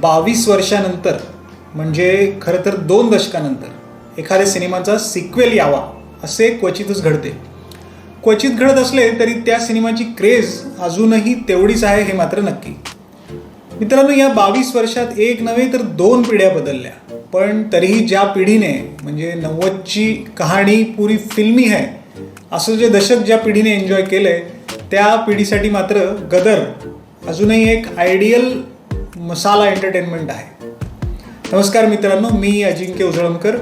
बावीस वर्षानंतर म्हणजे खरं तर दोन दशकानंतर एखाद्या सिनेमाचा सिक्वेल यावा असे क्वचितच घडते. क्वचित घडत असले तरी त्या सिनेमाची क्रेज अजूनही तेवढीच आहे हे मात्र नक्की. मित्रांनो या बावीस वर्षात एक नव्हे तर दोन पिढ्या बदलल्या. पण तरीही ज्या पिढीने म्हणजे नव्वदची कहाणी पुरी फिल्मी आहे असं जे दशक ज्या पिढीने एन्जॉय केलंय त्या पिढीसाठी मात्र गदर अजूनही एक आयडियल मसाला एंटरटेनमेंट आहे. नमस्कार मित्रांनो मी अजिंक्य उजळमकर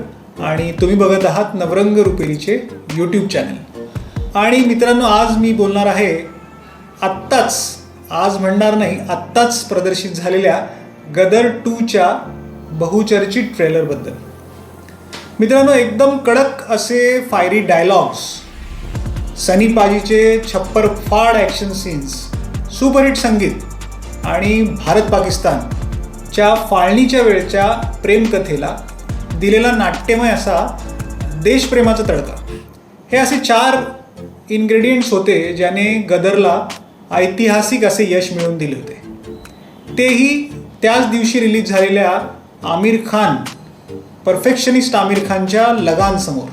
आणि तुम्ही बघत आहात नवरंग रुपेरीचे यूट्यूब चॅनल आणि मित्रांनो आज मी बोलणार आहे आत्ताच आज म्हणणार नाही आत्ताच प्रदर्शित झालेल्या गदर टूच्या बहुचर्चित ट्रेलरबद्दल मित्रांनो एकदम कडक असे फायरी डायलॉग्स सनी पाजीचे छप्पर फाड ॲक्शन सीन्स सुपरहिट संगीत आणि भारत पाकिस्तानच्या फाळणीच्या वेळच्या प्रेमकथेला दिलेला नाट्यमय असा देशप्रेमाचा तडका. हे असे चार इन्ग्रेडियंट्स होते ज्याने गदरला ऐतिहासिक असे यश मिळवून दिले होते. तेही त्याच दिवशी रिलीज झालेल्या आमिर खान परफेक्शनिस्ट आमिर खानच्या लगानसमोर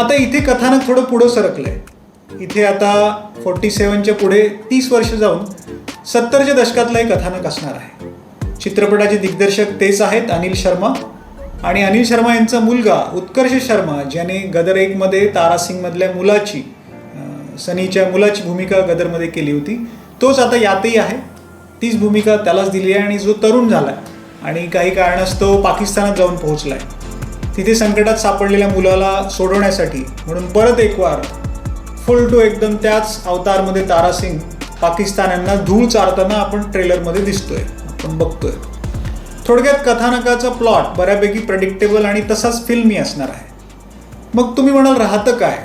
आता इथे कथानक थोडं पुढं सरकलं आहे इथे आता फोर्टी सेवनच्या पुढे तीस वर्ष जाऊन सत्तरच्या दशकातलं एक कथानक असणार आहे. चित्रपटाचे दिग्दर्शक तेच आहेत अनिल शर्मा. आणि अनिल शर्मा यांचा मुलगा उत्कर्ष शर्मा ज्याने गदर एकमध्ये तारासिंगमधल्या मुलाची सनीच्या मुलाची भूमिका गदरमध्ये केली होती. तोच आता यातही आहे. तीच भूमिका त्यालाच दिली आहे आणि जो तरुण झाला आणि काही कारणास्तव पाकिस्तानात जाऊन पोहोचला आहे तिथे संकटात सापडलेल्या मुलाला सोडवण्यासाठी म्हणून परत एक वार फुल टू एकदम त्याच अवतारमध्ये तारासिंग पाकिस्तान्यांना धूळ चारताना आपण ट्रेलरमध्ये दिसतोय आपण बघतोय. थोडक्यात कथानकाचा प्लॉट बऱ्यापैकी प्रडिक्टेबल आणि तसाच फिल्मी असणार आहे. मग तुम्ही म्हणाल राहतं काय?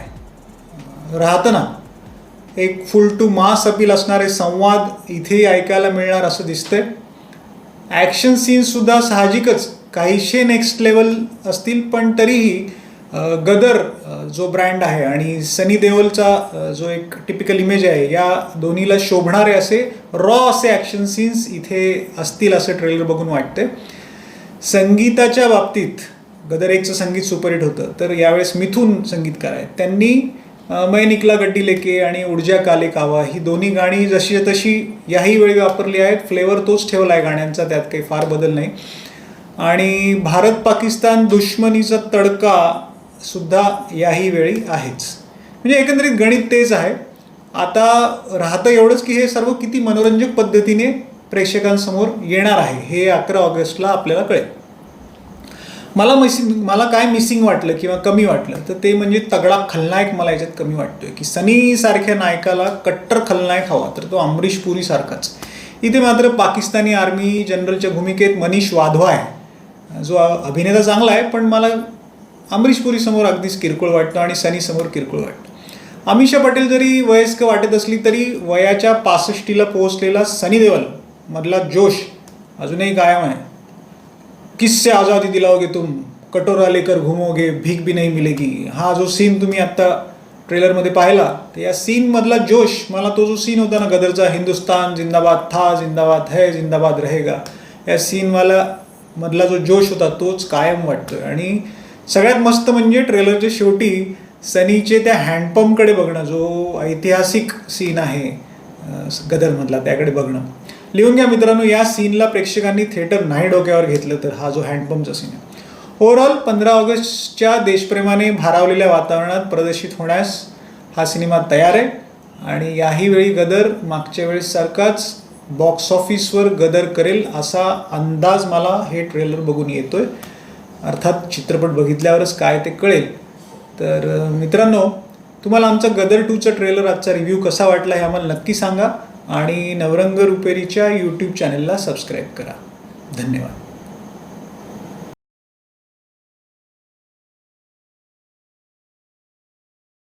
राहतं ना. एक फुल टू मास अपील असणारे संवाद इथेही ऐकायला मिळणार असं दिसतंय. ॲक्शन सीन्ससुद्धा साहजिकच काहीशे नेक्स्ट लेवल असतील पण तरीही गदर जो ब्रँड आहे आणि सनी देओलचा जो एक टिपिकल इमेज आहे या दोन्हीला शोभणारे असे रॉ असे ॲक्शन सीन्स इथे असतील असं ट्रेलर बघून वाटते संगीताच्या बाबतीत गदर एकचं संगीत सुपरहिट होतं तर यावेळेस मिथून संगीतकार आहेत. त्यांनी मै निकला गड्डी लेके आणि ऊर्जा काले कावा ही दोन्ही गाणी जशी तशी याही वेळी वापरली आहेत. फ्लेवर तोच ठेवला आहे गाण्यांचा त्यात काही फार बदल नाही. आणि भारत पाकिस्तान दुश्मनीचा तडका सुद्धा याही वेळी आहेच. म्हणजे एकंदरीत गणित तेच आहे. आता राहतं एवढंच की हे सर्व किती मनोरंजक पद्धतीने प्रेक्षकांसमोर येणार आहे हे अकरा ऑगस्टला आपल्याला कळेल. मला मिसिंग मला काय मिसिंग वाटलं किंवा कमी वाटलं तर ते म्हणजे तगडा खलनायक मला याच्यात कमी वाटतोय की सनीसारख्या नायकाला कट्टर खलनायक हवा तर तो अमरीश पुरीसारखाच इथे मात्र पाकिस्तानी आर्मी जनरलच्या भूमिकेत मनीष वाधवा आहे. जो अभिनेता चांगला आहे पण मला अमरीश पुरी समोर अगदीच किरकोळ वाटतं आणि सनी समोर किरकोळ वाटतं अमिषा पटेल जरी वयस्क वाटत असली तरी वयाच्या पासष्टीला पोहोचलेला सनी देवल मधला जोश अजूनही कायम आहे. किससे आज़ादी दिलाओगे तुम कटोरा लेकर घुमोगे भीक भी नहीं मिलेगी. हा जो सीन तुम्ही आत्ता ट्रेलरमध्ये पाहिला तर या सीनमधला जोश मला तो जो सीन होता ना गदरचा हिंदुस्तान जिंदाबाद था जिंदाबाद है जिंदाबाद रहेगा. या सीनवाला मधला जो जोश होता तोच कायम वाटतो आणि सगळ्यात मस्त म्हणजे ट्रेलरच्या शेवटी सनीचे त्या हँडपंपकडे बघणं जो ऐतिहासिक सीन आहे गदरमधला त्याकडे बघणं. लिहून घ्या मित्रांनो या सीनला प्रेक्षकांनी थिएटर नाही डोक्यावर घेतलं तर हा जो हँडपंपचा सीन आहे. ओव्हरऑल पंधरा ऑगस्टच्या देशप्रेमाने भारावलेल्या वातावरणात प्रदर्शित होण्यास हा सिनेमा तयार आहे. आणि याही वेळी गदर मागच्या वेळेसारखाच बॉक्स ऑफिसवर गदर करेल असा अंदाज मला हे ट्रेलर बघून येतोय. अर्थात चित्रपट बघितल्यावरच काय ते कळेल. तर मित्रांनो तुम्हाला आमचा गदर टूचा ट्रेलर आजचा रिव्ह्यू कसा वाटला हे आम्हाला नक्की सांगा आणि नवरंग रुपेरीच्या यूट्यूब चॅनलला सबस्क्राईब करा. धन्यवाद.